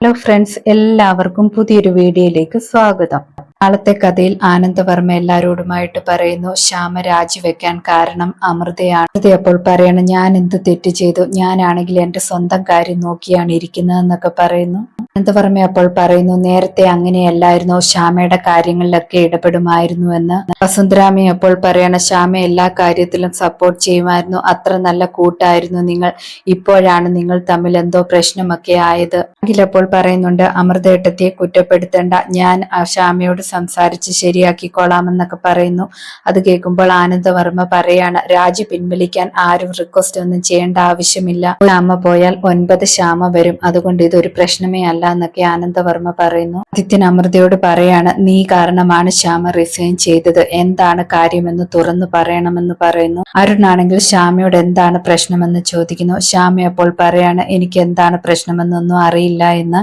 Hello friends എല്ലാവർക്കും പുതിയൊരു വീഡിയോയിലേക്ക് സ്വാഗതം. നാളത്തെ കഥയിൽ ആനന്ദവർമ്മ എല്ലാരോടുമായിട്ട് പറയുന്നു ശ്യാമ രാജിവെക്കാൻ കാരണം അമൃതയാണ്. അമൃത അപ്പോൾ പറയണം ഞാൻ എന്ത് തെറ്റ് ചെയ്തു? ഞാനാണെങ്കിൽ എന്റെ സ്വന്തം കാര്യം നോക്കിയാണ് ഇരിക്കുന്നതെന്നൊക്കെ പറയുന്നു. അനന്തവർമ്മ അപ്പോൾ പറയുന്നു നേരത്തെ അങ്ങനെയല്ലായിരുന്നു? ശ്യാമയുടെ കാര്യങ്ങളിലൊക്കെ ഇടപെടുമായിരുന്നു എന്ന്. വസുന്ധരാമി അപ്പോൾ പറയണ ശ്യാമ എല്ലാ കാര്യത്തിലും സപ്പോർട്ട് ചെയ്യുമായിരുന്നു. അത്ര നല്ല കൂട്ടായിരുന്നു നിങ്ങൾ. ഇപ്പോഴാണ് നിങ്ങൾ തമ്മിൽ എന്തോ പ്രശ്നമൊക്കെ ആയത്. അഖിലപ്പോൾ പറയുന്നുണ്ട് അമൃതേട്ടത്തെ കുറ്റപ്പെടുത്തേണ്ട. ഞാൻ ശ്യാമയോട് സംസാരിച്ച് ശരിയാക്കിക്കോളാമെന്നൊക്കെ പറയുന്നു. അത് കേൾക്കുമ്പോൾ ആനന്ദവർമ്മ പറയാണ് രാജി പിൻവലിക്കാൻ ആരും റിക്വസ്റ്റ് ഒന്നും ചെയ്യേണ്ട ആവശ്യമില്ല. അമ്മ പോയാൽ ഒൻപത് ശ്യാമ വരും. അതുകൊണ്ട് ഇതൊരു പ്രശ്നമേ അല്ല. എന്നൊക്കെ ആനന്ദവർമ്മ പറയുന്നു. ആദിത്യൻ അമൃതയോട് പറയാണ് നീ കാരണമാണ് ശ്യാമ റിസൈൻ ചെയ്തത്. എന്താണ് കാര്യമെന്ന് തുറന്നു പറയണമെന്ന് പറയുന്നു. അരുണാണെങ്കിൽ ശ്യാമയോട് എന്താണ് പ്രശ്നമെന്ന് ചോദിക്കുന്നു. ശ്യാമ അപ്പോൾ പറയാണ് എനിക്ക് എന്താണ് പ്രശ്നമെന്നൊന്നും അറിയില്ല എന്ന്.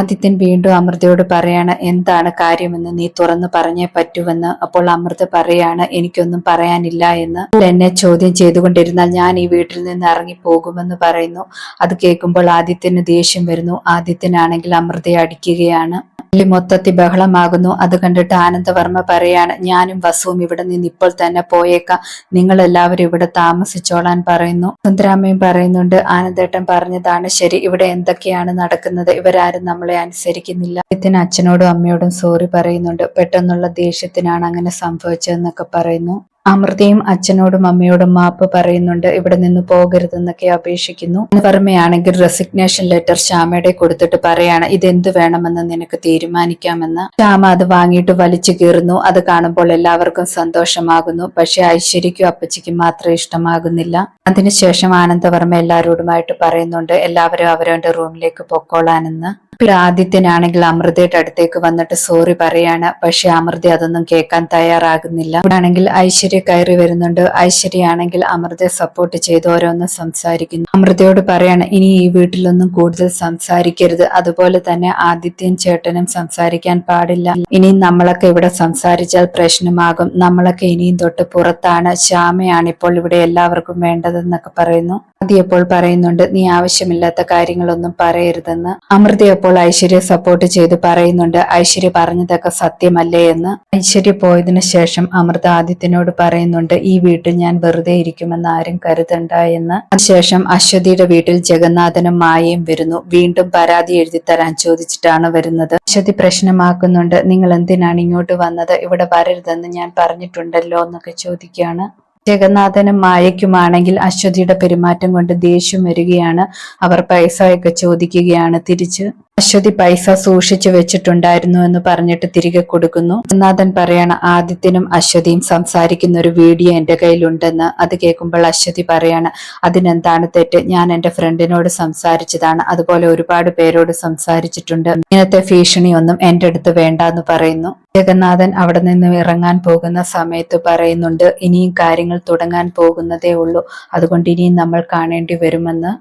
ആദിത്യൻ വീണ്ടും അമൃതയോട് പറയാണ് എന്താണ് കാര്യമെന്ന് നീ തുറന്നു പറഞ്ഞേ പറ്റുമെന്ന് അപ്പോൾ അമൃത പറയാണ് എനിക്കൊന്നും പറയാനില്ല എന്ന്. എന്നെ ചോദ്യം ചെയ്തുകൊണ്ടിരുന്നാൽ ഞാൻ ഈ വീട്ടിൽ നിന്ന് ഇറങ്ങി പോകുമെന്ന് പറയുന്നു. അത് കേൾക്കുമ്പോൾ ആദിത്യന് ദേഷ്യം വരുന്നു. ആദിത്യനാണെങ്കിൽ അമൃതയെ അടിക്കുകയാണ്. പള്ളി മൊത്തത്തിൽ ബഹളമാകുന്നു. അത് കണ്ടിട്ട് ആനന്ദവർമ്മ പറയാണ് ഞാനും വസുവും ഇവിടെ നിന്ന് ഇപ്പോൾ തന്നെ പോയേക്കാം. നിങ്ങൾ എല്ലാവരും ഇവിടെ താമസിച്ചോളാൻ പറയുന്നു. സുന്ദരാമയും പറയുന്നുണ്ട് ആനന്ദേട്ടൻ പറഞ്ഞതാണ് ശരി. ഇവിടെ എന്തൊക്കെയാണ് നടക്കുന്നത്? ഇവരാരും നമ്മളെ അനുസരിക്കുന്നില്ല. ഇതിന് അച്ഛനോടും അമ്മയോടും സോറി പറയുന്നുണ്ട്. പെട്ടെന്നുള്ള ദേഷ്യത്തിനാണ് അങ്ങനെ സംഭവിച്ചതെന്നൊക്കെ പറയുന്നു. അമൃതയും അച്ഛനോടും അമ്മയോടും മാപ്പ് പറയുന്നുണ്ട്. ഇവിടെ നിന്ന് പോകരുതെന്നൊക്കെ അപേക്ഷിക്കുന്നു. വർമ്മയാണെങ്കിൽ റെസിഗ്നേഷൻ ലെറ്റർ ശ്യാമയുടെ കൊടുത്തിട്ട് പറയാണ് ഇതെന്ത് വേണമെന്ന് നിനക്ക് തീരുമാനിക്കാമെന്ന്. ശ്യാമ അത് വാങ്ങിയിട്ട് വലിച്ചു കീറുന്നു. അത് കാണുമ്പോൾ എല്ലാവർക്കും സന്തോഷമാകുന്നു. പക്ഷെ ഐശ്വര്യക്കും അപ്പച്ചിക്കും മാത്രം ഇഷ്ടമാകുന്നില്ല. അതിനുശേഷം ആനന്ദവർമ്മ എല്ലാവരോടുമായിട്ട് പറയുന്നുണ്ട് എല്ലാവരും അവരവന്റെ റൂമിലേക്ക് പൊക്കോളാനെന്ന്. പിന്നെ ആദിത്യനാണെങ്കിൽ അമൃതയുടെ അടുത്തേക്ക് വന്നിട്ട് സോറി പറയാണ്. പക്ഷെ അമൃത അതൊന്നും കേൾക്കാൻ തയ്യാറാകുന്നില്ല. ഇവിടാണെങ്കിൽ ഐശ്വര്യ കയറി വരുന്നുണ്ട്. ഐശ്വര്യാണെങ്കിൽ അമൃതയെ സപ്പോർട്ട് ചെയ്ത് ഓരോന്ന് സംസാരിക്കുന്നു. അമൃതയോട് പറയാണ് ഇനി ഈ വീട്ടിലൊന്നും കൂടുതൽ സംസാരിക്കരുത്. അതുപോലെ തന്നെ ആദിത്യൻ ചേട്ടനും സംസാരിക്കാൻ പാടില്ല. ഇനിയും നമ്മളൊക്കെ ഇവിടെ സംസാരിച്ചാൽ പ്രശ്നമാകും. നമ്മളൊക്കെ ഇനിയും തൊട്ട് പുറത്താണ്. ശ്യാമയാണ് ഇപ്പോൾ ഇവിടെ എല്ലാവർക്കും വേണ്ടതെന്നൊക്കെ പറയുന്നു. ആദ്യപ്പോൾ പറയുന്നുണ്ട് നീ ആവശ്യമില്ലാത്ത കാര്യങ്ങളൊന്നും പറയരുതെന്ന്. അമൃത അപ്പോൾ ഐശ്വര്യ സപ്പോർട്ട് ചെയ്ത് പറയുന്നുണ്ട് ഐശ്വര്യ പറഞ്ഞതൊക്കെ സത്യമല്ലേ എന്ന്. ഐശ്വര്യ പോയതിനു ശേഷം അമൃത ആദിത്യനോട് പറയുന്നുണ്ട് ഈ വീട്ടിൽ ഞാൻ വെറുതെ ഇരിക്കുമെന്ന് ആരും കരുതണ്ട എന്ന്. അതിനുശേഷം അശ്വതിയുടെ വീട്ടിൽ ജഗന്നാഥനും മായയും വരുന്നു. വീണ്ടും പരാതി എഴുതി തരാൻ ചോദിച്ചിട്ടാണ് വരുന്നത്. അശ്വതി പ്രശ്നമാക്കുന്നുണ്ട് നിങ്ങൾ എന്തിനാണ് ഇങ്ങോട്ട് വന്നത്? ഇവിടെ വരരുതെന്ന് ഞാൻ പറഞ്ഞിട്ടുണ്ടല്ലോ എന്നൊക്കെ ചോദിക്കുകയാണ്. ജഗന്നാഥനും മായയ്ക്കുമാണെങ്കിൽ അശ്വതിയുടെ പെരുമാറ്റം കൊണ്ട് ദേഷ്യം വരികയാണ്. അവർ പൈസയൊക്കെ ചോദിക്കുകയാണ്. തിരിച്ച് അശ്വതി പൈസ സൂക്ഷിച്ചു വെച്ചിട്ടുണ്ടായിരുന്നു എന്ന് പറഞ്ഞിട്ട് തിരികെ കൊടുക്കുന്നു. നാഥൻ പറയാണ് ആദിത്യനും അശ്വതിയും സംസാരിക്കുന്ന ഒരു വീഡിയോ എന്റെ കയ്യിലുണ്ടെന്ന് അത് കേൾക്കുമ്പോൾ അശ്വതി പറയാണ് അതിനെന്താണ് തെറ്റ്? ഞാൻ എന്റെ ഫ്രണ്ടിനോട് സംസാരിച്ചതാണ്. അതുപോലെ ഒരുപാട് പേരോട് സംസാരിച്ചിട്ടുണ്ട്. ഇങ്ങനത്തെ ഭീഷണിയൊന്നും എന്റെ അടുത്ത് വേണ്ട എന്ന് പറയുന്നു. ജഗന്നാഥൻ അവിടെ നിന്ന് ഇറങ്ങാൻ പോകുന്ന സമയത്ത് പറയുന്നുണ്ട് ഇനിയും കാര്യങ്ങൾ തുടങ്ങാൻ പോകുന്നതേ ഉള്ളൂ. അതുകൊണ്ട് ഇനിയും നമ്മൾ കാണേണ്ടി വരുമെന്ന്.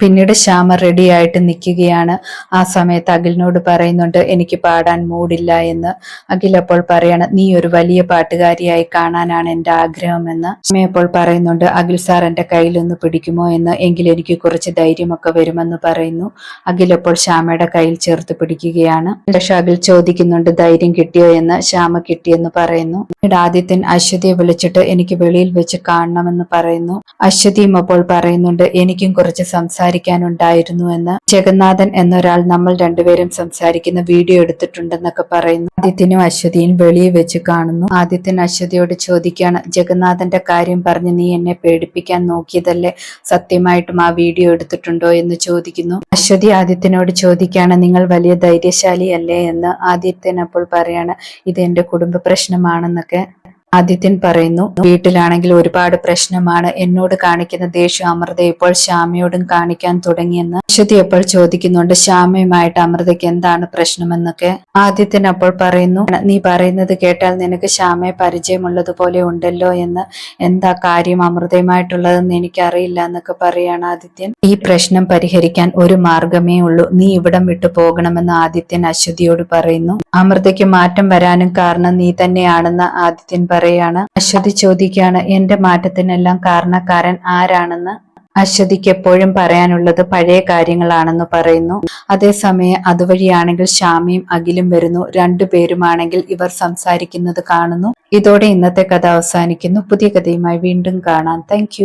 പിന്നീട് ശ്യാമ റെഡിയായിട്ട് നിൽക്കുകയാണ്. ആ സമയത്ത് അഖിലിനോട് പറയുന്നുണ്ട് എനിക്ക് പാടാൻ മൂടില്ല എന്ന്. അഖിൽ അപ്പോൾ പറയാണ് നീ ഒരു വലിയ പാട്ടുകാരിയായി കാണാനാണ് എന്റെ ആഗ്രഹമെന്ന് ശ്യാമ അപ്പോൾ പറയുന്നുണ്ട് അഖിൽ സാർ എന്റെ കയ്യിലൊന്ന് പിടിക്കുമോ എന്ന്. എങ്കിൽ എനിക്ക് കുറച്ച് ധൈര്യമൊക്കെ വരുമെന്ന് പറയുന്നു അഖിൽ അപ്പോൾ ശ്യാമയുടെ കയ്യിൽ ചേർത്ത് പിടിക്കുകയാണ്. പക്ഷെ അഖിൽ ചോദിക്കുന്നുണ്ട് ധൈര്യം കിട്ടിയോ എന്ന്. ശ്യാമ കിട്ടിയെന്ന് പറയുന്നു. പിന്നീട് ആദിത്യൻ അശ്വതിയെ വിളിച്ചിട്ട് എനിക്ക് വെളിയിൽ വെച്ച് കാണണമെന്ന് പറയുന്നു അശ്വതിയും അപ്പോൾ പറയുന്നുണ്ട് എനിക്കും കുറച്ച് സംസാരിക്കാനുണ്ടായിരുന്നു എന്ന്. ജഗന്നാഥൻ എന്നൊരാൾ നമ്മൾ രണ്ടുപേരും സംസാരിക്കുന്ന വീഡിയോ എടുത്തിട്ടുണ്ടെന്നൊക്കെ പറയുന്നു. ആദിത്യനും അശ്വതിയും വെളിയിൽ വെച്ച് കാണുന്നു. ആദിത്യൻ അശ്വതിയോട് ചോദിക്കാണ് ജഗന്നാഥന്റെ കാര്യം പറഞ്ഞ് നീ എന്നെ പേടിപ്പിക്കാൻ നോക്കിയതല്ലേ? സത്യമായിട്ടും ആ വീഡിയോ എടുത്തിട്ടുണ്ടോ? എന്ന് ചോദിക്കുന്നു. അശ്വതി ആദിത്യനോട് ചോദിക്കാണ് നിങ്ങൾ വലിയ ധൈര്യശാലിയല്ലേ? എന്ന് ആദിത്യൻ അപ്പോൾ പറയാണ് ഇത് എന്റെ കുടുംബ പ്രശ്നമാണെന്നൊക്കെ. ആദിത്യൻ പറയുന്നു വീട്ടിലാണെങ്കിൽ ഒരുപാട് പ്രശ്നമാണ്. എന്നോട് കാണിക്കുന്ന ദേഷ്യം അമൃത ഇപ്പോൾ ശ്യാമയോടും കാണിക്കാൻ തുടങ്ങിയെന്ന് അശ്വതി അപ്പോൾ ചോദിക്കുന്നുണ്ട് ശ്യാമയുമായിട്ട് അമൃതയ്ക്ക് എന്താണ് പ്രശ്നമെന്നൊക്കെ? ആദിത്യൻ അപ്പോൾ പറയുന്നു നീ പറയുന്നത് കേട്ടാൽ നിനക്ക് ശ്യാമയെ പരിചയമുള്ളതുപോലെ ഉണ്ടല്ലോ എന്ന്. എന്താ കാര്യം അമൃതയുമായിട്ടുള്ളതെന്ന് എനിക്കറിയില്ല എന്നൊക്കെ പറയാണ് ആദിത്യൻ. ഈ പ്രശ്നം പരിഹരിക്കാൻ ഒരു മാർഗമേ ഉള്ളൂ. നീ ഇവിടം വിട്ടു പോകണമെന്ന് ആദിത്യൻ അശ്വതിയോട് പറയുന്നു. അമൃതയ്ക്ക് മാറ്റം വരാനും കാരണം നീ തന്നെയാണെന്ന് ആദിത്യൻ പറയാണ്. അശ്വതി ചോദിക്കുകയാണ് എന്റെ മാറ്റത്തിനെല്ലാം കാരണക്കാരൻ ആരാണെന്ന്? അശ്വതിക്ക് എപ്പോഴും പറയാനുള്ളത് പഴയ കാര്യങ്ങളാണെന്ന് പറയുന്നു. അതേസമയം അതുവഴിയാണെങ്കിൽ ഷാമിയും അഖിലും വരുന്നു. രണ്ടുപേരുമാണെങ്കിൽ ഇവർ സംസാരിക്കുന്നത് കാണുന്നു. ഇതോടെ ഇന്നത്തെ കഥ അവസാനിക്കുന്നു. പുതിയ കഥയുമായി വീണ്ടും കാണാം. താങ്ക്